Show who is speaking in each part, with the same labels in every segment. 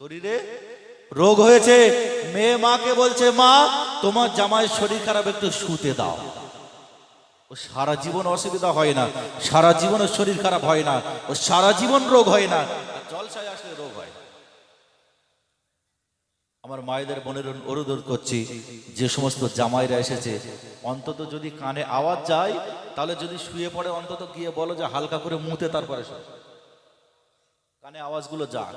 Speaker 1: শরীরে রোগ হয়েছে, মেয়ে মাকে বলছে, মা, তোমার জামাই শরীর খারাপ, একটু শুতে দাও। ও সারা জীবন অসুবিধা হয় না, সারা জীবনের শরীর খারাপ হয় না, ও সারা জীবন রোগ হয় না জলসায় আসলে রোগ হয়। আমার মায়েদের বোনের অনুরোধ করছি, যে সমস্ত জামাইরা এসেছে, অন্তত যদি কানে আওয়াজ যায়, তাহলে যদি শুয়ে পড়ে, অন্তত গিয়ে বলো যে হালকা করে মুতে, তারপরে। কানে আওয়াজগুলো যাক।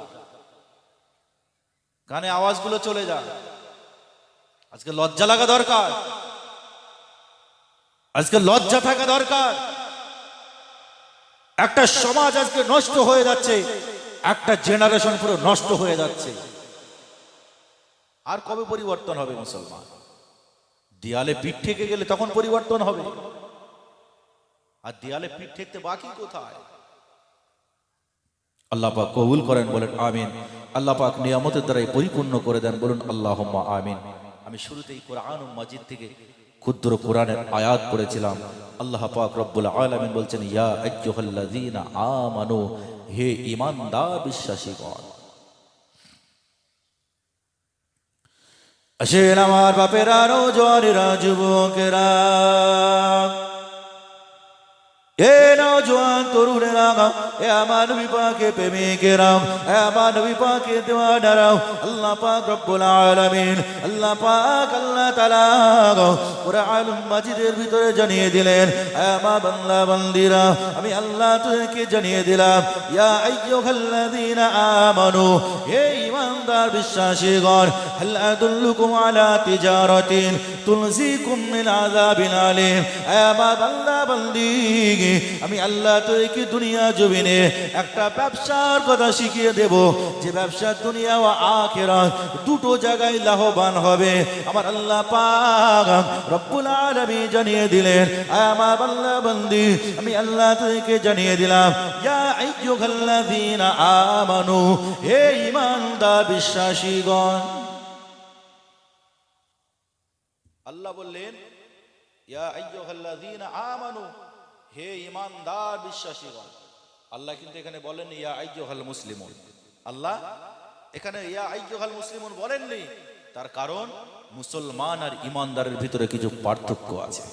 Speaker 1: কানে আওয়াজগুলো চলে যাক আজকে লজ্জা লাগা দরকার। আজকে লজ্জা থাকা দরকার। একটা সমাজ আজকে নষ্ট হয়ে যাচ্ছে, একটা জেনারেশন পুরো নষ্ট হয়ে যাচ্ছে। আর কবে পরিবর্তন হবে মুসলমান? দেয়ালে পিঠ থেকে গেলে তখন পরিবর্তন হবে। আর দেয়ালে পিঠ ঠেকতে বাকি কোথায়? আল্লাহ পাক কবুল করেন, বলেন আমিন। আল্লাহ পাক নিয়ামতের দ্বারাই পরিপূর্ণ করে দেন, বলুন আল্লাহ আমিন। আমি শুরুতেই কোরআন মাজিদ থেকে ক্ষুদ্র কোরআনের আয়াত পড়েছিলাম। আল্লাহ পাক রব্বুল আলামিন বলছেন, ইয়া আমানু, হে ঈমানদার বিশ্বাসীগণ, আসেন আমার বাপেরা নৌজওয়ানেরা যুবকেরা এ নৌজওয়ান তরুণেরা এ আমার বিপাকে প্রেমিকেরা এ আমার বিপাকে দেওয়ানারা আল্লাহ পাক রব্বুল আলামিন, আল্লাহ পাক, আল্লাহ তাআলা কোরআন মাজিদের ভিতরে জানিয়ে দিলেন, এ আমার বাংলা বান্দিরা, আমি আল্লাহ তোদেরকে জানিয়ে দিলাম, ইয়া আইয়ুহাল্লাযীনা আমানু, হে ঈমানদার বিশ্বাসীগণ, হাল আদুল্লুকুম আলা তিজারাতিন তুলজিকুম মিন আযাবিন আলিম, এ আমার বান্দা, বান্দি আমি আল্লাহ তোকে দুনিয়া জমিনে একটা ব্যবসার কথা শিখিয়ে দেব। যে ব্যবসা দুনিয়া ও আখেরাত দুটো জায়গায় লাভবান হবে। আমার আল্লাহ পাক রব্বুল আলামিন জানিয়ে দিলেন আমার বান্দা বান্দি, আমি আল্লাহ তোকে জানিয়ে দিলাম আমানু, হে ঈমানদার বিশ্বাসীগণ। আল্লাহ বললেন আমানু হে ঈমানদার বিশ্বাসীগণ, আল্লাহ কিন্তু এখানে বলেন ইয়া আইয়ুহাল মুসলিম আল্লাহ এখানে ইয়া আইয়ুহাল মুসলিমুন বলেননি, তার কারণ মুসলমান আর ইমানদারের ভিতরে কিছু পার্থক্য আছে।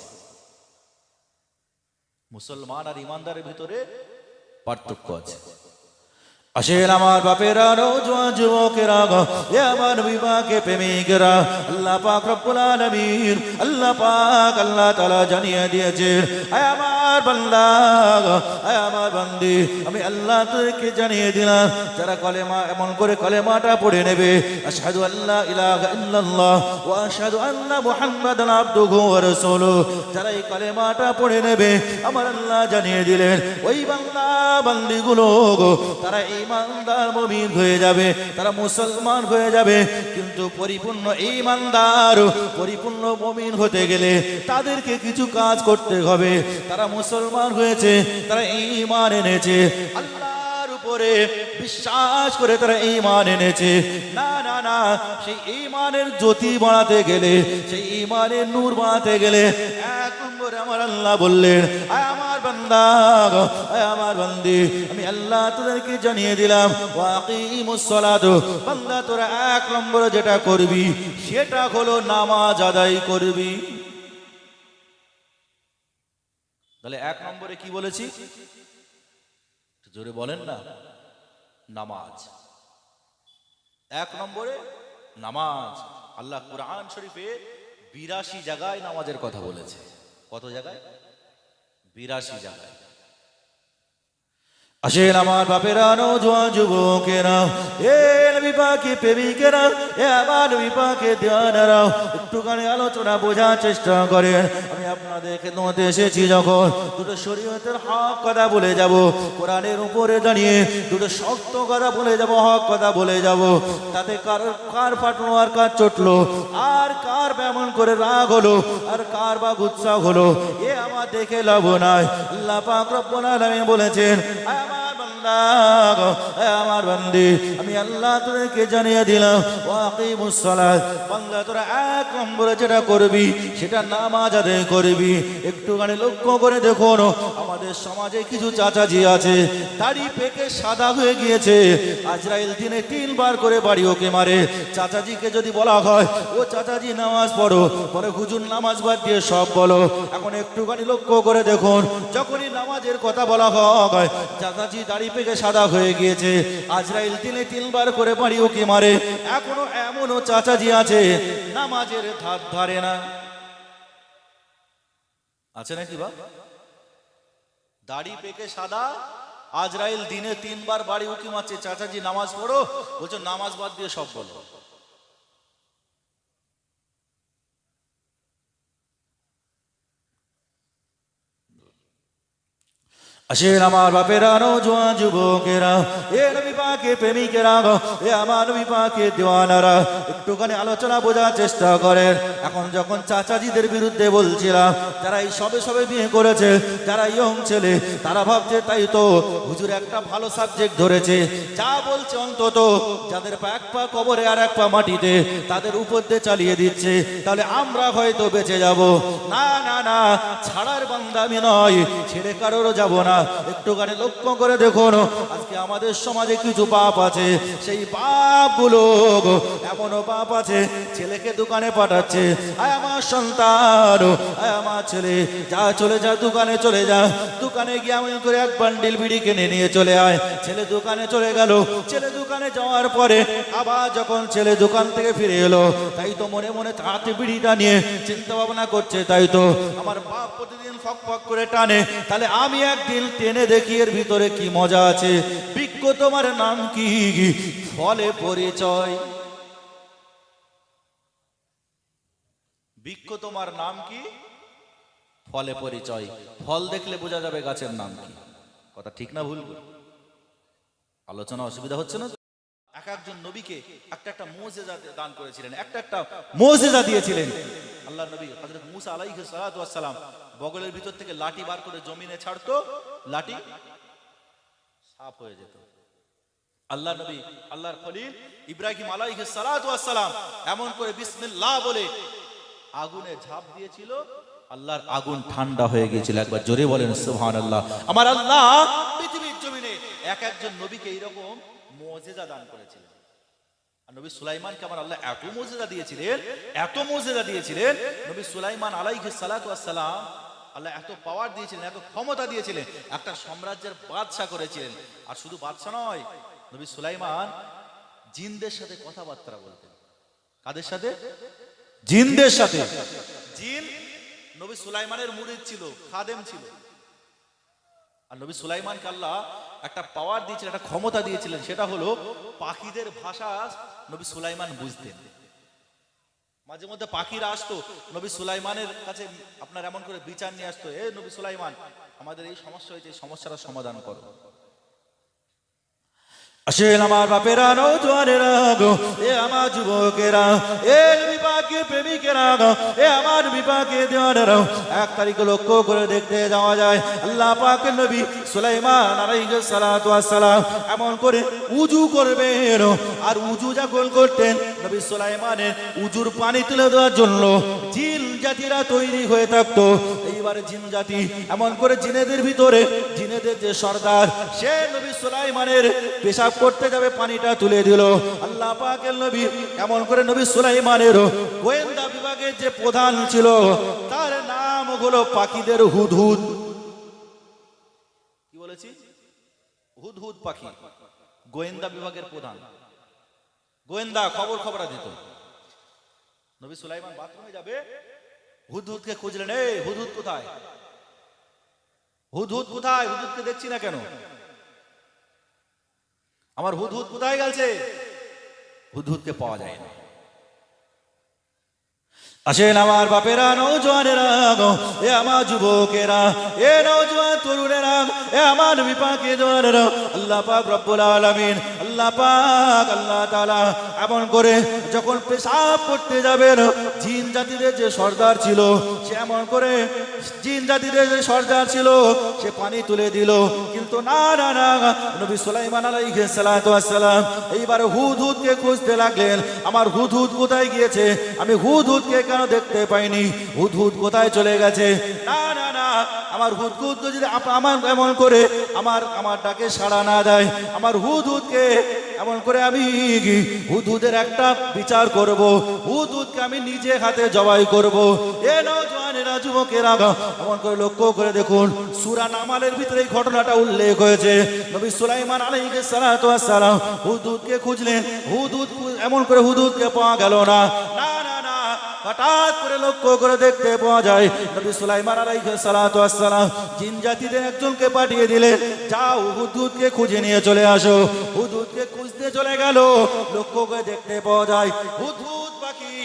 Speaker 1: মুসলমান আর ইমানদারের ভিতরে পার্থক্য আছে। আসেন আমার বাপেরা নৌজওয়ান যুবকেরা গো, এ আমার বিবাকে প্রেমিকেরা। আল্লাহ পাক রব্বুল আলামিন, আল্লাহ পাক, আল্লাহ তাআলা জানিয়ে দিয়েছে আয় আমার বান্দা আয় আমার বান্দি, আমি আল্লাহ তোকে জানিয়ে দিলাম, যারা কলেমা, এমন করে কলেমাটা পড়ে নেবে, আশহাদু আল্লাহ ইলাহা ইল্লাল্লাহ, ওয়া আশহাদু আন্না মুহাম্মাদান আবদুহু ওয়া রাসূলুহু। যারা এই কলেমাটা পড়ে নেবে, আমার আল্লাহ জানিয়ে দিলেন, ওই বান্দা, বান্দিগুলো তারা ইমানদার মমিন হয়ে যাবে, তারা মুসলমান হয়ে যাবে। কিন্তু পরিপূর্ণ ইমানদার, পরিপূর্ণ মমিন হতে গেলে তাদেরকে কিছু কাজ করতে হবে। তারা মুসলমান হয়েছে, তারা ইমান এনেছে। আল্লাহর উপরে বিশ্বাস করে তারা ইমান এনেছে। না না না, সেই ইমানের জ্যোতি বাড়াতে গেলে, সেই ইমানের নূর বাড়াতে গেলে এক নম্বরে আমার আল্লাহ বললেন আমার বান্দা আমার বান্দি, আমি আল্লাহ তোদেরকে জানিয়ে দিলাম ওয়াকিমুস সালাত বান্দা তোরা এক নম্বরে যেটা করবি, সেটা হলো নামাজ আদায় করবি। তাহলে এক নম্বরে কি বলেছি? জোরে বলেন না। নামাজ। এক নম্বরে নামাজ। আল্লাহ কোরআন শরীফে বিরাশি জায়গায় নামাজের কথা বলেছে। কত জায়গায়? বিরাশি জায়গায়। আসেন আমার বাপেরা নৌজোয়ান যুবকেরা, এ নবী পাকে প্রেমিকেরা, এ আমার নবী পাকে দেওয়ানারা একটুখানি আলোচনা বোঝার চেষ্টা করেন। আমি আপনাদের খেদমতে এসেছি যখন দুটো শরীয়তের হক কথা বলে যাব, কোরআনের উপরে দাঁড়িয়ে দুটো শক্ত কথা বলে যাব, হক কথা বলে যাব। তাতে কার কার ফাটলো আর কার চটলো, আর কার এমন করে রাগ হলো, আর কার বা উৎসাহ হলো, এ আমার দেখে লাভ নাই। আল্লাহ পাক আলামিন বলেছেন আমার আমার আমি আল্লাহ তোদেরকে জানিয়ে দিলাম ওয়াকিমুস সালাত। বান্দা, তোরা এক নম্বরে যেটা করবি, সেটা নামাজ আদায় করবি। একটুখানি লক্ষ্য করে দেখুন, আমাদের সমাজে কিছু চাচাজি আছে, দাড়ি পেকে সাদা হয়ে গিয়েছে। আজরাইল দিনে তিনবার করে বাড়ি ওকে মারে। চাচাজিকে যদি বলা হয়, ও চাচাজি, নামাজ পড়ো। পরে হুজুর নামাজ বাদ দিয়ে সব বলো। এখন একটুখানি লক্ষ্য করে দেখুন, যখনই নামাজের কথা বলা হয়, চাচাজি দাড়ি পেকে সাদা হয়ে গিয়েছে। আজরাইল দিনে তিনবার করে বাড়ি ওকে মারে। এখনও এমনও চাচাজি আছে, নামাজের ধার ধারে না। আছে নাকি বা দাড়ি পেকে সাদা, আজরাইল দিনে তিনবার বাড়ি উকি মারছে। চাচাজি নামাজ পড়ো, বলছো, নামাজ বাদ দিয়ে সব বলো। আসেন আমার বাপেরা নৌজোয়ান যুবকেরা। এ নবী পাকে প্রেমিকেরা এ আমার নবী পাকে দেওয়ানারা। একটুখানি আলোচনা বোঝার চেষ্টা করেন। এখন যখন চাচাজিদের বিরুদ্ধে বলছিলাম যারা এই সবে সবে বিয়ে করেছে যারা ইয়ং ছেলে, তারা ভাবছে, তাই তো হুজুর একটা ভালো সাবজেক্ট ধরেছে। যা বলছে অন্তত, যাদের পা এক পা কবরে আর এক পা মাটিতে, তাদের উপর দিয়ে চালিয়ে দিচ্ছে। তাহলে আমরা হয়তো বেঁচে যাব। না না না, ছাড়ার বান্দামি নয়, ছেড়ে কারোরও যাব না। একটুখানি লক্ষ্য করে দেখুন, আজকে আমাদের সমাজে কিছু পাপ আছে। সেই পাপগুলো এমনও পাপ আছে, ছেলেকে দোকানে পাঠাচ্ছে। আয় আমার সন্তান, আয় আমার ছেলে, যা চলে যা, দোকানে চলে যা। দোকানে গিয়ে আমি করে এক বান্ডিল বিড়ি কিনে নিয়ে চলে আয়। ছেলে দোকানে চলে গেল। ছেলে দোকানে যাওয়ার পরে আবার যখন ছেলে দোকান থেকে ফিরে এলো, তাই তো মনে মনে হাতে বিড়িটা নিয়ে চিন্তা ভাবনা করছে, তাই তো। আমার বাপ প্রতিদিন ফক ফক করে টানে। তাহলে আমি একদিন টেনে দেখি এর ভিতরে কি মজা আছে। বিজ্ঞ তোমার নাম কি? ফলে পরিচয়। বৃক্ষ তোমার নাম কি? ফলে পরিচয়। ফল দেখলে বোঝা যাবে গাছের নাম কি। কথা ঠিক না ভুল? আলোচনা অসুবিধা হচ্ছে না এক একজন নবীকে একটা একটা মোজেজা দান করেছিলেন, একটা একটা মোজেজা দিয়েছিলেন। আল্লাহ নবী হযরত মুসা ওয়াস সালাম বগলের ভিতর থেকে লাঠি বার করে জমিনে ছাড়তো, লাঠি সাফ হয়ে যেত। আল্লাহ নবী, আল্লাহর খলিল ইব্রাহিম ওয়াস সালাম এমন করে বিসমিল্লাহ বলে আগুনে ঝাঁপ দিয়েছিল। আল্লাহর আগুন ঠান্ডা হয়ে গিয়েছিল। একবার জোরে বলেন, সুবহানাল্লাহ। আমার আল্লাহ পৃথিবীর জমিনে এক একজন নবীকে এইরকম মুজিজা দান করেছিলেন। নবী সুলাইমানকে আমার আল্লাহ এত মর্যাদা দিয়েছিলেন, এত মর্যাদা দিয়েছিলেন, নবী সুলাইমান ওয়াস সালাম আল্লাহ এত পাওয়ার দিয়েছিলেন, এত ক্ষমতা দিয়েছিলেন, একটা সাম্রাজ্যের বাদশা করেছিলেন। আর শুধু বাদশা নয়, নবী সুলাইমান জিনদের সাথে কথাবার্তা বলতেন। কাদের সাথে? জিনদের সাথে। জিন নবী সুলাইমানের মুরিদ ছিল, খাদেম ছিল। আর নবী সুলাইমানকে আল্লাহ একটা পাওয়ার দিয়েছিলেন, একটা ক্ষমতা দিয়েছিলেন, সেটা হলো পাখিদের ভাষা নবী সুলাইমান বুঝতেন। মাঝে মধ্যে পাখিরা আসতো, নবী সুলাইমানের কাছে আপনার এমন করে বিচার নিয়ে আসতো, এ নবী সুলাইমান, আমাদের এই সমস্যা হয়েছে, এই সমস্যাটা সমাধান করো। আসেন আমার বাপেরা নৌজোয়ানেরা গো, এ আমার যুবকেরা, এ বিপাকে প্রেমিকেরা গো, এ আমার বিপাকে দেওয়ানেরা এক তারিখ লক্ষ্য করে দেখতে যাওয়া যায়, আল্লাহ পাকের নবী সুলাইমান সালাম এমন করে উজু করবেন আর উজু যখন করতেন, নবী সুলাইমানের উজুর পানি তুলে দেওয়ার জন্য জিন জাতিরা তৈরি হয়ে থাকতো। এইবার জিন জাতি এমন করে জিনেদের ভিতরে, জিনেদের যে সর্দার, সে নবী সুলাইমানের পেশাব করতে যাবে, পানিটা তুলে দিল। আল্লাহ পাকের নবী, এমন করে নবী সুলাইমানের গোয়েন্দা বিভাগের যে প্রধান ছিল, তার নাম হলো পাখিদের হুদহুদ। কি বলেছি? হুদহুদ পাখি, গোয়েন্দা বিভাগের প্রধান। গোয়েন্দা খবর খবরা দিত। নবী সুলাইমান বাথরুমে যাবে, হুদহুদকে খুঁজলেন, এই হুদহুদ কোথায়? হুদহুদ কোথায়? হুদহুদকে দেখছি না কেন? আমার হুদহুদ কোথায় গেছে? হুদহুদকে পাওয়া যায় না আসেন আমার বাপেরা নৌজওয়ানেরা গো, এ আমার যুবকেরা, এ নৌজওয়ান তরুণেরা এ আমার বিপাকে জওয়ানেরা আল্লাহ পাক রব্বুল আলামিন, আল্লাহ পাক, আল্লাহ তাআলা এমন করে যখন পেশাব করতে যাবেন জিন জাতিদের যে সর্দার ছিল, সে এমন করে জিন জাতিদের যে সর্দার ছিল, সে পানি তুলে দিল। কিন্তু না না না, নবী সুলাইমান ওয়াস সালাম এইবার হুদ হুদকে খুঁজতে লাগলেন। আমার হুদ হুদ কোথায় গিয়েছে? আমি হুদ হুদকে কেন দেখতে পাইনি? হুদ হুদ কোথায় চলে গেছে? না না না, আমার হুদ হুদ যদি আমার এমন করে আমার আমার ডাকে সাড়া না দেয়, আমার হুদ হুদকে এমন করে আমি হুদ হুদের একটা বিচার করব। হুদ হুদকে আমি নিজে হাতে জবাই করব। এ নওজওয়ানেরা যুবকেরা এমন করে লক্ষ্য করে দেখুন, সূরা নামালের ভিতরে এই ঘটনাটা উল্লেখ হয়েছে। নবী সুলাইমান আলাইহিস সালাতু ওয়াস সালাম হুদুদকে খুঁজলেন হুদুদ খু- এমন করে হুদুদকে পাওয়া গেল না না না হঠাৎ করে লক্ষ্য করে দেখতে পাওয়া যায়, নবী সুলাইমান আলাইহিস সালাতু ওয়াস সালাম জিন জাতিদের একজনকে পাঠিয়ে দিলেন, যাও হুদুদকে খুঁজে নিয়ে চলে আসো। হুদুদকে খুঁজতে চলে গেল, লক্ষ্য করে দেখতে পাওয়া যায়, হুদুদ পাখি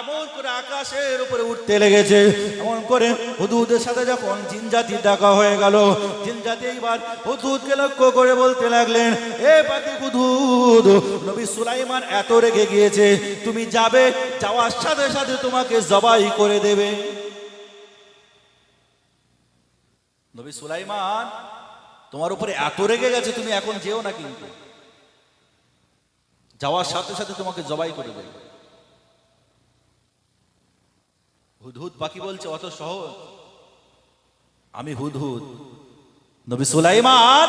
Speaker 1: এমন করে আকাশের উপরে উঠতে লেগেছে, এমন করে হুদুদের সাথে যখন জিন জাতির দেখা হয়ে গেল জিন জাতি এইবার হুদুদকে লক্ষ্য করে বলতে লাগলেন, এ পাখি হুদুদ, নবী সুলাইমান এত রেগে গিয়েছে, তুমি যাবে, যাওয়ার সাথে সাথে তোমাকে জবাই করে দেবে। নবী সুলাইমান, তোমার উপরে এত রেগে গেছে, তুমি এখন যেও না কিন্তু। যাওয়ার সাথে সাথে তোমাকে জবাই করে দেবে। হুদহুদ বাকি বলছে, অত সহজ। আমি হুদহুদ। নবী সুলাইমান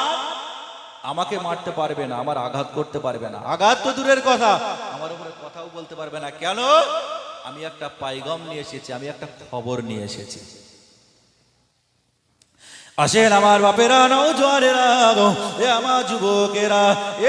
Speaker 1: আমাকে মারতে পারবে না, আমার আঘাত করতে পারবে না। আঘাত তো দূরের কথা। আমার উপরে কথাও বলতে পারবে না। কেন? আমি একটা পাইগম নিয়ে এসেছি, আমি একটা খবর নিয়ে এসেছি। আসেন আমার বাপেরা নৌজোয়ানেরা গো, এ আমার যুবকেরা,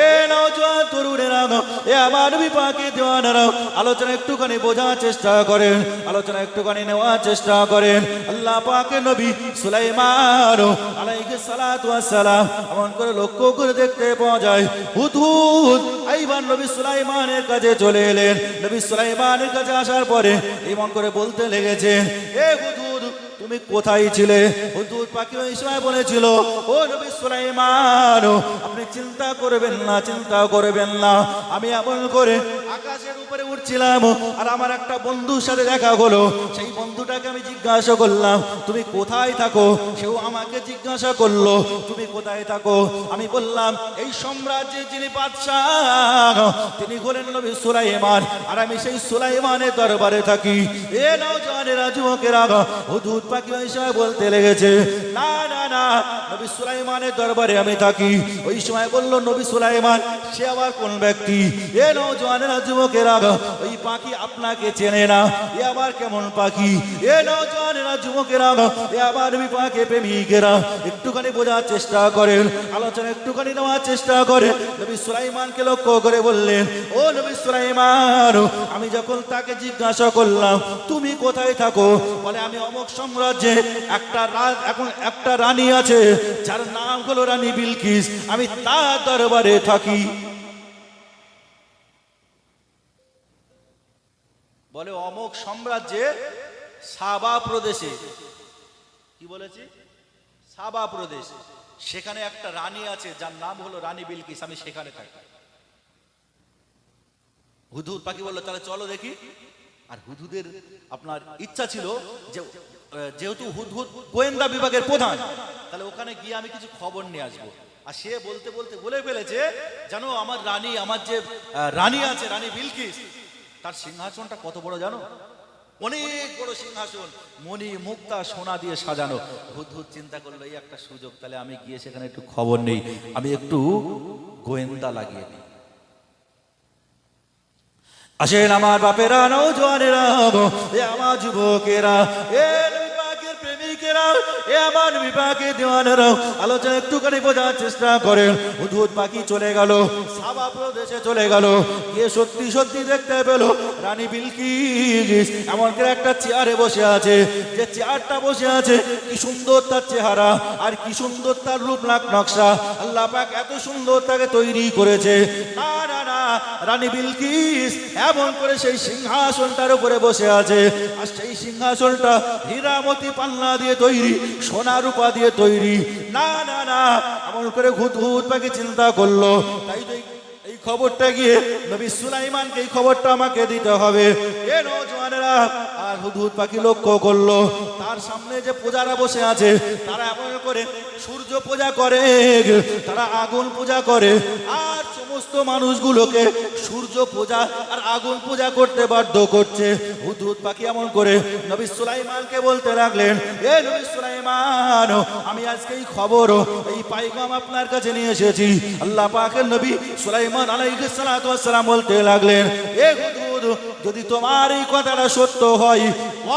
Speaker 1: এ নৌজোয়ান তরুণেরা গো, এ আমার বিপাকে দেওয়ানেরা আলোচনা একটুখানি বোঝার চেষ্টা করেন, আলোচনা একটুখানি নেওয়ার চেষ্টা করেন। আল্লাহ পাকে নবী সুলাইমান আলাইহিস সালাতু সালাম এমন করে লক্ষ্য করে দেখতে পাওয়া যায়, হুদহুদ, এইবার নবী সুলাইমানের কাছে চলে এলেন। নবী সুলাইমানের কাছে আসার পরে এমন করে বলতে লেগেছেন, এ হুদহুদ তুমি কোথায় ছিলে? হুদুদ পাখি ওই সময় বলেছিল, ও নবী সুলাইমান, আপনি চিন্তা করবেন না, চিন্তা করবেন না। আমি এমন করে আকাশের উপরে উঠছিলাম আর আমার একটা বন্ধুর সাথে দেখা হলো। সেই বন্ধুটাকে আমি জিজ্ঞাসা করলাম, তুমি কোথায় থাকো? সেও আমাকে জিজ্ঞাসা করল, তুমি কোথায় থাকো? আমি বললাম, এই সাম্রাজ্যের যিনি বাদশাহ, তিনি হলেন নবী সুলাইমান। আর আমি সেই সুলাইমানের দরবারে থাকি। এ নাও জানেরা যুবকেরা হুদুদ পাখি ওই বলতে লেগেছে, না না না, নবী সুলাইমানের দরবারে আমি থাকি ওই সময় বলল, নবী সুলাইমান, সে আবার কোন ব্যক্তি? এ নাও জানেরা যুবকেরা, ওই পাখি আপনাকে চেনে না। এ আবার কেমন পাখি? এ নাও জানেরা যুবকেরা, এ আবার বিপাকে প্রেমিকেরা। একটুখানি বোঝার চেষ্টা করেন, আলোচনা একটুখানি নেওয়ার চেষ্টা করেন। নবী সুলাইমানকে লক্ষ্য করে বললেন, ও নবী সুলাইমান, আমি যখন তাকে জিজ্ঞাসা করলাম, তুমি কোথায় থাকো? বলে, আমি অমুক সাম্রাজ্যে একটা এখন একটা রানী আছে, যার নাম হলো রানী বিলকিস। আমি তার দরবারে থাকি। বলে অমুক সাম্রাজ্যে সাবা প্রদেশে। কি বলেছি? সাবা প্রদেশ। সেখানে একটা রানী আছে, যার নাম হলো রানী বিলকিস, আমি সেখানে থাকি। হুদহুদ পাখি বলল, তাহলে চলো দেখি। আর হুদুদের আপনার ইচ্ছা ছিল যে যেহেতু হুদহুদ গোয়েন্দা বিভাগের প্রধান, তাহলে ওখানে গিয়ে আমি কিছু খবর নিয়ে আসব। আর সে বলতে বলতে বলে ফেলেছে, জানো, আমার রানী, আমার যে রানী আছে, রানী বিলকিস তার সিংহাসনটা কত বড় জানো? অনেক বড় সিংহাসন। মণি মুক্তা সোনা দিয়ে সাজানো। হুদহুদ চিন্তা করল, এই একটা সুযোগ, তাহলে আমি গিয়ে সেখানে একটু খবর নেই। আমি একটু গোয়েন্দা লাগিয়ে নিই। আসেন আমার বাপেরা নৌ জোয়ানেরা এ আমার যুবকেরা, এ কি সুন্দর তার আর কি সুন্দর তার রূপ নকশা। আল্লাহ পাক এত সুন্দর তাকে তৈরি করেছে। রানী বিলকিস, এমন করে সেই সিংহাসনটার উপরে বসে আছে। আর সেই সিংহাসনটা হীরামতি পাল্লা দিয়ে সোনা রূপা দিয়ে তৈরি। না না না, এমন করে ঘুত ঘুত পাখি চিন্তা করল। তাই তো খবরটা গিয়ে নবী সুলাইমানকে এই খবরটা আমাকে দিতে হবে। এ নজওয়ানেরা আর হুদহুদ পাখি লক্ষ্য করল। তার সামনে যে পূজারা বসে আছে, তারা এমন করে, সূর্য পূজা করে, তারা আগুন পূজা করে, আর সমস্ত মানুষগুলোকে সূর্য পূজা আর আগুন পূজা করতে বাধ্য করছে। হুদহুদ পাখি এমন করে নবী সুলাইমানকে বলতে লাগলেন, এ নবী সুলাইমান, আমি আজকে এই খবর এই পাইগাম আপনার কাছে নিয়ে এসেছি। আল্লাহ পাকের নবী সুলাইমান আলাইহিস সালাতু ওয়াস সালাম বলতে লাগলেন, এ যদি তোমার এই কথাটা সত্য হয়,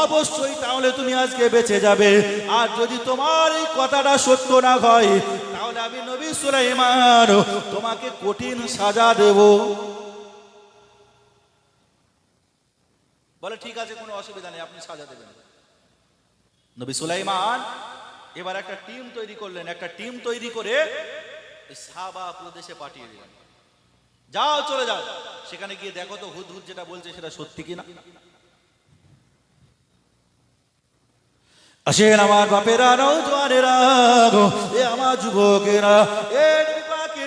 Speaker 1: অবশ্যই তাহলে তুমি আজকে বেঁচে যাবে। আর যদি তোমার এই কথাটা সত্য না হয়, তাহলে আমি নবী সুলাইমান তোমাকে কঠিন সাজা দেব। বলে, ঠিক আছে, কোনো অসুবিধা নেই, আপনি সাজা দেবেন। নবী সুলাইমান এবার একটা টিম তৈরি করলেন, একটা টিম তৈরি করে সাবা প্রদেশে পাঠিয়ে দিলেন। যাও চলে যাও। সেখানে গিয়ে দেখো তো হুদ হুদ যেটা বলছে সেটা সত্যি কিনা। আসেন আমার বাপেরা নৌজওয়ানেরা গো, এ আমার যুবকেরা এ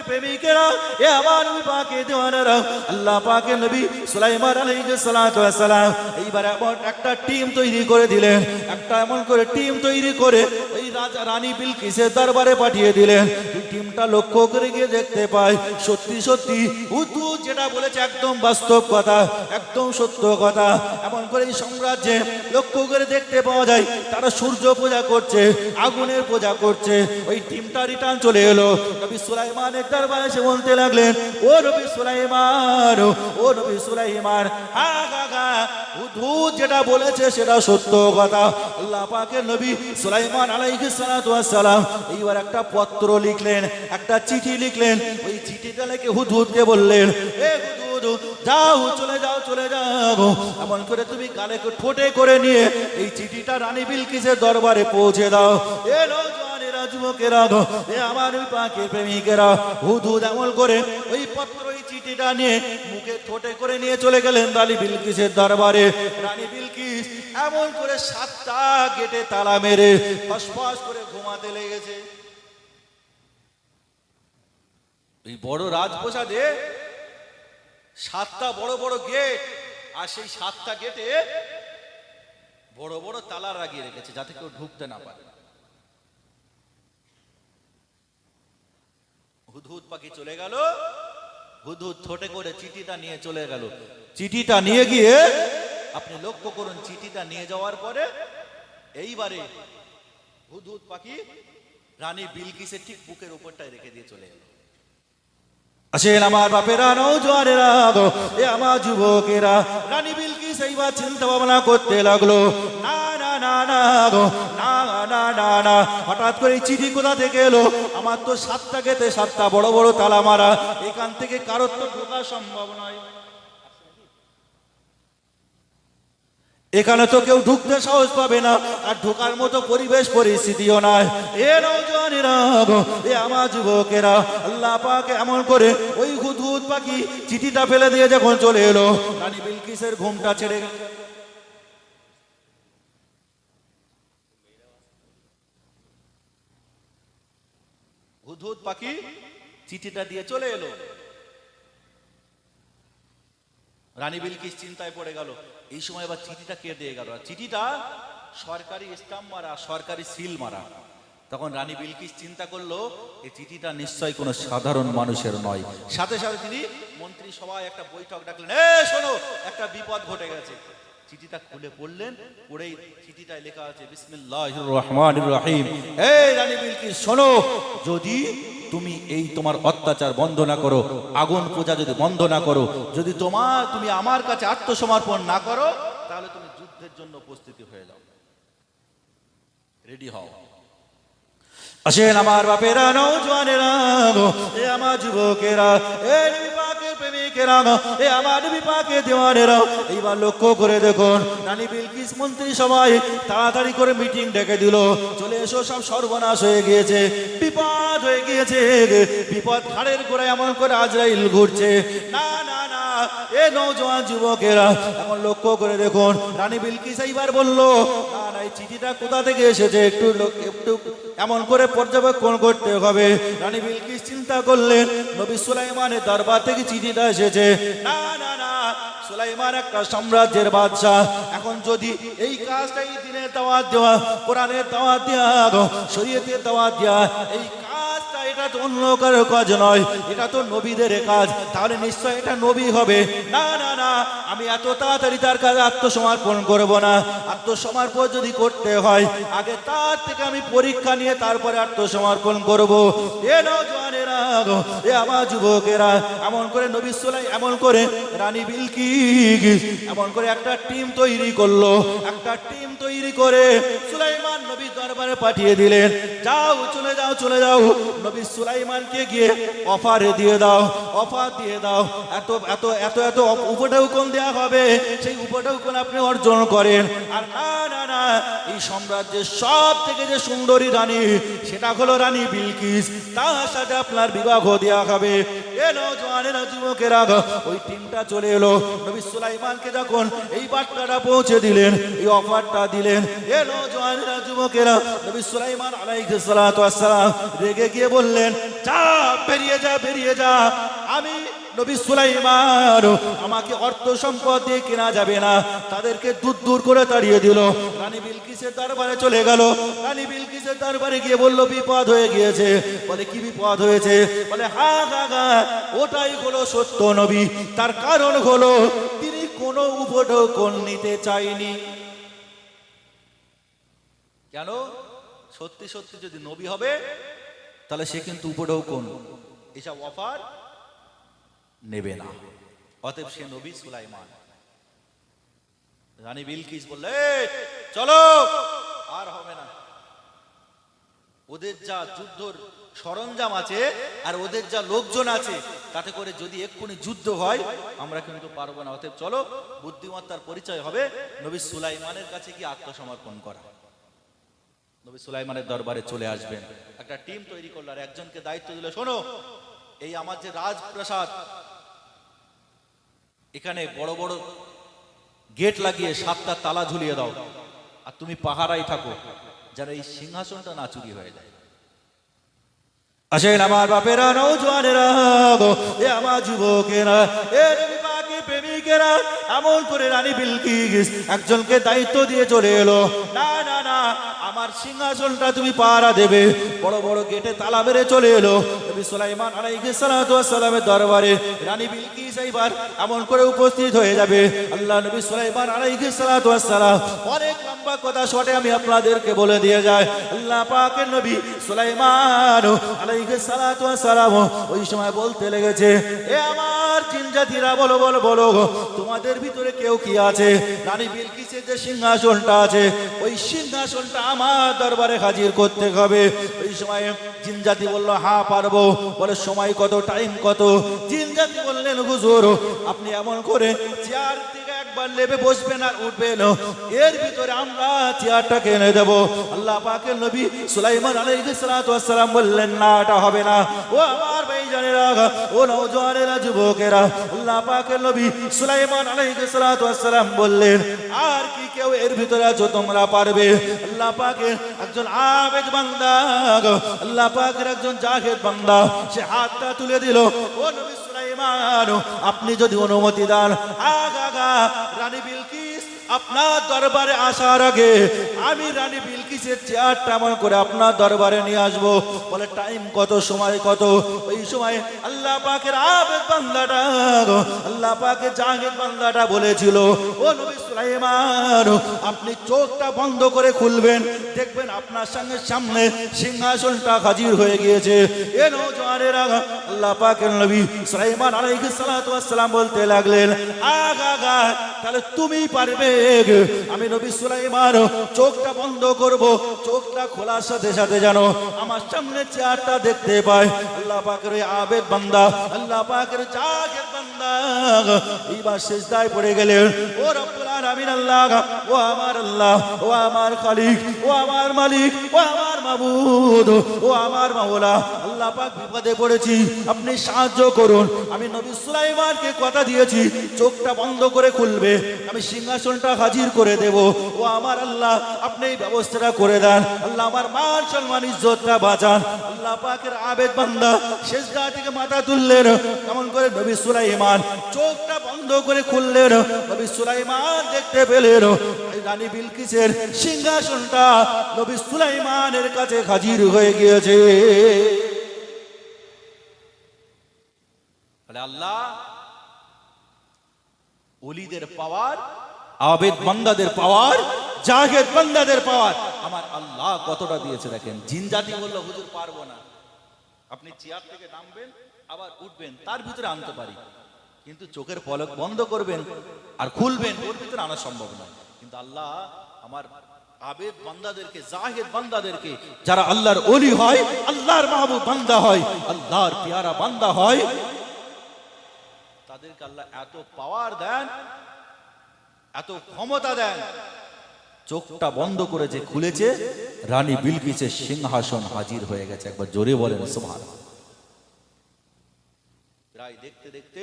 Speaker 1: প্রেমিকেরা, এ আমার পাকের দেওয়ানেরা। আল্লাহ পাকের নবী সুলাইমান আলাইহিস সালাতু ওয়াস সালাম এইবার এমন একটা টিম তৈরি করে দিলেন, একটা এমন করে টিম তৈরি করে ওই রাজা রানী বিলকিসের দরবারে পাঠিয়ে দিলেন। টিমটা লক্ষ্য করে গিয়ে দেখতে পায়, সত্যি সত্যি উতু যেটা বলেছে একদম বাস্তব কথা, একদম সত্য কথা। এমন করে এই সাম্রাজ্যে লক্ষ্য করে দেখতে পাওয়া যায়, তারা সূর্য পূজা করছে, আগুনের পূজা করছে। ওই টিমটা রিটার্ন চলে এলো। নবী সুলাইমানের দরবারে এসে বলতে লাগলেন, ও নবী সুলাইমান, ও নবী সুলাইমান, হা গা উদ্ভুত যেটা বলেছে সেটা সত্য কথা। আল্লাহ পাকের নবী সুলাইমান আলাইহিস সালাতু ওয়াস সালাম এইবার একটা পত্র লিখলেন, একটা চিঠি লিখলেন। ওই চিঠিটা লিখে হুদহুদকে বললেন, এ হুদহুদ যাও, চলে যাও চলে যাও এমন করে তুমি গালে ঠোঁটে করে নিয়ে এই চিঠিটা রানী বিলকিসের দরবারে পৌঁছে দাও। এ নওজওয়ানেরা যুবকেরা এ আমার ওই পাকে প্রেমিকেরা। হুদহুদ এমন করে ওই পত্র, ওই চিঠিটা নিয়ে মুখে ঠোঁটে করে নিয়ে চলে গেলেন রানী বিলকিসের দরবারে। রানী বিলকিস এমন করে সাতটা তালা মেরে করে ঘুমাতে লেগেছে। বড় রাজপ্রসাদে সাতটা বড় বড় গেট, আর সেই সাতটা গেটে বড় বড় তালা লাগিয়ে রেখেছে যাতে কেউ ঢুকতে না পারে। হুদহুদ পাখি চলে গেল, হুদহুদ ঠোঁটে করে চিঠিটা নিয়ে চলে গেল। চিঠিটা নিয়ে গিয়ে আপনি লক্ষ্য করুন, চিঠিটা নিয়ে যাওয়ার পরে এইবারে হুদহুদ পাখি রানী বিলকিসের ঠিক বুকের উপরটায় রেখে দিয়ে চলে গেল। আসেন আমার বাপেরা, নৌজোয়ানেরা এ আমার যুবকেরা। রানী বিলকি সেইবার চিন্তা ভাবনা করতে লাগল, না না না না না না না না। হঠাৎ করে চিঠি কোথা থেকে এলো? আমার তো সাতটা খেতে সাতটা বড় বড় তালা মারা। এখান থেকে কারোর তো ঢোকা সম্ভব নয়। এখানে তো কেউ ঢুকতে সাহস পাবে না আর ঢোকার মতো পরিবেশ পরিস্থিতিও নাই। এ নৌজওয়ানেরা গো, এ আমার যুবকেরা আল্লাহ পাকে এমন করে ওই হুদহুদ পাখি চিঠিটা ফেলে দিয়ে যখন চলে এলো রানী বিলকিসের ঘুমটা ছেড়ে গেল। হুদহুদ পাখি চিঠিটা দিয়ে চলে এলো। রানী বিলকিস চিন্তায় পড়ে গেল। এই সময় আবার চিঠিটা কে দিয়ে গেল? চিঠিটা সরকারি স্টাম্প মারা, সরকারি সিল মারা। তখন রানী বিলকিস চিন্তা করল, এই চিঠিটা নিশ্চয়ই কোনো সাধারণ মানুষের নয়। সাথে সাথে তিনি মন্ত্রী সবাই একটা বৈঠক ডাকলেন, এ, শোনো, একটা বিপদ ঘটে গেছে। চিঠিটা খুলে পড়লেন, পড়েই চিঠিটায় লেখা আছে, বিসমিল্লাহির রহমানির রহিম। এই রানী বিলকিস, শোনো, যদি তুমি এই তোমার অত্যাচার বন্ধ না করো, আগুন পূজা যদি বন্ধ না করো, যদি তোমার, তুমি আমার কাছে আত্মসমর্পণ না করো, তাহলে তুমি যুদ্ধের জন্য উপস্থিতি হয়ে যাও। রেডি হও। আসেন আমার বাপেরা নৌজওয়ানেরা এ আমার যুবকেরা, এ পাকের প্রেমিকেরা এ আমার পাকের দেওয়ানেরা। এইবার লক্ষ্য করে দেখুন রানী বিলকিস মন্ত্রী সবাই তাড়াতাড়ি করে মিটিং ডেকে দিল। চলে এসো, সব সর্বনাশ হয়ে গিয়েছে, বিপদ হয়ে গিয়েছে। বিপদ ঘাড়ের করে এমন করে আজরাইল ঘুরছে। না না চিন্তা করলেন থেকে চিঠিটা এসেছে। না না না, সুলাইমান একটা সাম্রাজ্যের বাদশাহ। এখন যদি এই কাজটা এই দিনের দাওয়াত দেওয়া, কোরআনের দাওয়াত দেওয়া শরীয়তের দাওয়াত দেওয়া, এই কাজটা এটা তো অন্য কারও কাজ নয়, এটা তো নবীদের কাজ। তাহলে নিশ্চয় এটা নবী হবে। না না না, আমি এত তাড়াতাড়ি তার কাছে আত্মসমর্পণ করব না। আত্মসমর্পণ যদি করতে হয়, আগে তার থেকে আমি পরীক্ষা নিয়ে তারপরে আত্মসমর্পণ করব। এ নজওয়ানেরা এ আমার যুবকেরা, এমন করে নবী সোলাই, এমন করে রানী বিলকি এমন করে একটা টিম তৈরি করল। একটা টিম তৈরি করে সুলাইমান নবী দরবারে পাঠিয়ে দিলেন। যাও, চলে যাও চলে যাও। নবী সুলাইমানকে গিয়ে অফার দিয়ে দাও, অফার দিয়ে দাও। এত এত এত এত উপঢৌকন দেওয়া হবে, সেই উপঢৌকন আপনি অর্জন করেন। আর না না না, এই সাম্রাজ্যের সব থেকে যে সুন্দরী রানী, সেটা হলো রানী বিলকিস। তার সাথে আপনার বিবাহ দেওয়া হবে। এলো জোয়ানেরা যুবকেরা ওই টিমটা চলে এলো। নবী সুলাইমানকে যখন এই বার্তাটা পৌঁছে দিলেন, এই অফারটা দিলেন, এলো জোয়ানেরা যুবকেরা নবী সুলাইমান আলাইহিস সালাতু ওয়াস সালাম রেগে গিয়ে বললেন, যা, বেরিয়ে যা বেরিয়ে যা। আমি নবী সুলাইমান, আমাকে অর্থ সম্পদ দিয়ে কেনা যাবে না। তাদেরকে দূর দূর করে তাড়িয়ে দিল। রানী বিলকিসের দরবারে চলে গেল। রানী বিলকিসের দরবারে গিয়ে বলল, বিপদ হয়ে গিয়েছে। বলে, কি বিপদ হয়েছে? বলে, হা হা ওটাই হলো সত্য নবী। তার কারণ হলো, তিনি কোনো উপঢৌকন নিতে চাইনি। কেন? সত্যি সত্যি যদি নবী হবে তাহলে সে কিন্তু উপঢৌকন এসব অফার নেবে না। অতএব সে নবী সুলাইমান। রানী বিলকিস বললে চলো! আর হবে না। ওদের যা যুদ্ধর সরঞ্জাম আছে আর ওদের যা লোকজন আছে তাতে করে যদি এক্ষুনি যুদ্ধ হয় আমরা কিন্তু পারব না। অতএব চলো বুদ্ধিমত্তার পরিচয় হবে নবী সুলাইমানের কাছে কি আত্মসমর্পণ করা। নবী সুলাইমানের দরবারে চলে আসবেন। একটা টিম তৈরি করল আর একজনকে দায়িত্ব দিল শোনো এই আমার যে রাজপ্রাসাদ এখানে বড় বড় গেট লাগিয়ে সাতটা তালা ঝুলিয়ে দাও আর তুমি পাহারাই থাকো যেন এই সিংহাসনটা না চুরি হয়ে যায়। আসেন আমার বাপেরা নৌজওয়ানেরা গো, এ আমার যুবকেরা এ পাকের প্রেমিকেরা এমন করে রানী বিলকিস একজনকে দায়িত্ব দিয়ে চলে এলো। না না না আমার সিংহাসনটা তুমি পাহারা দেবে। বড় বড় গেটে তালা মেরে চলে এলো। নবী সুলাইমান আলাইহিস সালাতু ওয়াস সালামের দরবারে রানী বিলকিস এইবার এমন করে উপস্থিত হয়ে যাবে। আল্লাহ নবী সুলাইমান আলাইহিস সালাতু ওয়াস সালাম অনেক লম্বা কথা শটে আমি আপনাদেরকে বলে দিয়ে যাই। আল্লাহ পাকের নবী সুলাইমান আলাইহিস সালাতু ওয়াস সালাম ওই সময় বলতে লেগেছে, এ আমার জিন জাতিরা, বলো বলো বলো, তোমাদের ভিতরে কেউ কি আছে? রানী বিলকিসের যে সিংহাসনটা আছে, ওই সিংহাসনটা আমার দরবারে হাজির করতে হবে। ওই সময় জিন জাতি বলল হ্যাঁ পারব। বলে সময় কত টাইম কত? জিন বললেন হুজুর আপনি এমন করে চেয়ার একবার লেবে বসবেন আর উঠবেন এর ভিতরে আমরা চেয়ারটা এনে দেব। আল্লাহ পাকের নবী সুলাইমান আলাইহিস সালাতু ওয়াস সালাম বললেন, না, এটা হবে না। ও আমার ভাই জানেরা, ও নওজওয়ানেরা যুবকেরা, আল্লাহ পাকের নবী সুলাইমান আলাইহিস সালাতু ওয়াস সালাম বললেন, আর কি কেউ এর ভিতরে আছো, তোমরা পারবে? আল্লাহ পাকের একজন আবেদ বান্দা, আল্লাহ পাকের একজন জাহেদ বান্দা, সে হাতটা তুলে দিল। ও নবী সুলাইমান, আপনি যদি অনুমতি দেন আগা রানী বিলকিস আপনার দরবারে আসার আগে আমি রানী বিলকিসের চেয়ারটা এমন করে আপনার দরবারে নিয়ে বলে, টাইম কত, সময় কত? ওই সময় আল্লাহ পাকের আবেদ বান্দাটা আল্লাহ বান্দাটা বলেছিল আপনি চোখটা বন্ধ করে খুলবেন। দেখবেন আপনার সঙ্গে সামনে সিংহাসনটা হাজির হয়ে গিয়েছে। এ নওজোয়ানেরা আল্লাহ পাকের নবী সুলাইমান আলাইহিস সালাতু বলতে লাগলেন, আগা আগা তাহলে তুমি পারবে আমি নবী সুলাইমান, চোখটা বন্ধ করব চোখটা খোলার সাথে সাথে জানো আমার সামনে চেয়ারটা দেখতে পাই আল্লাহ পাকের ওই আবেদ বান্দা, আল্লাহ পাকের জাগের বান্দা। এইবার পড়ে গেলেন। আমার মালিক, ও আমার মাবুদ, ও আমার মাওলা। পাক বিপদে পড়েছি, আপনি সাহায্য করুন। আমি নবী সুলাইমানকে কথা দিয়েছি, চোখটা বন্ধ করে খুলবে, আমি সিংহাসনটা হাজির করে দেব। ও আমার আল্লাহ, আপনি এই ব্যবস্থাটা করে দেন। আল্লাহ আমার মান সম্মান, ইজ্জতটা বাঁচান। আল্লাহ পাকের আবেদ বান্দা শেষ গা থেকে মাথা তুললেন, কেমন করে নবী সুলাইমান? চোখটা বন্ধ করে খুললেন, নবী সুলাইমান দেখতে পেলেন। রানী বিলকিসের সিংহাসনটা নবী সুলাইমানের কাছে হাজির হয়ে গিয়েছে। বলে আল্লাহ ওলিদের পাওয়ার, আবেদ বান্দাদের পাওয়ার, জাহেদ বান্দাদের পাওয়ার। আমার আল্লাহ কতটা দিয়েছে দেখেন। জিন জাতি বলল, হুজুর, পারব না। আপনি চেয়ার থেকে নামবেন, আবার উঠবেন, তার ভিতরে আনতে পারি। কিন্তু চোখের পলক বন্ধ করবেন আর খুলবেন, ওর ভিতরে আনা সম্ভব নয়। কিন্তু আল্লাহ আমার আবেদ বান্দাদেরকে, জাহেদ বান্দাদেরকে, যারা আল্লাহর অলি হয়, আল্লাহর মাহবুব বান্দা হয়, আল্লাহর পেয়ারা বান্দা হয় তাদেরকে আল্লাহ এত পাওয়ার দেন, এত ক্ষমতা দেন, চোখটা বন্ধ করে যে খুলেছে, রানী বিলকিসের সিংহাসন হাজির হয়ে গেছে। একবার জোরে বলেন সুবহান প্রায় দেখতে দেখতে,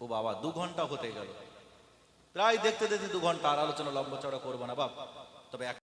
Speaker 1: ও বাবা, দু ঘণ্টা হতে গেল। প্রায় দেখতে দেখতে দু ঘণ্টা, আর আলোচনা লম্বা চড়া করব না, বাপ। তবে এক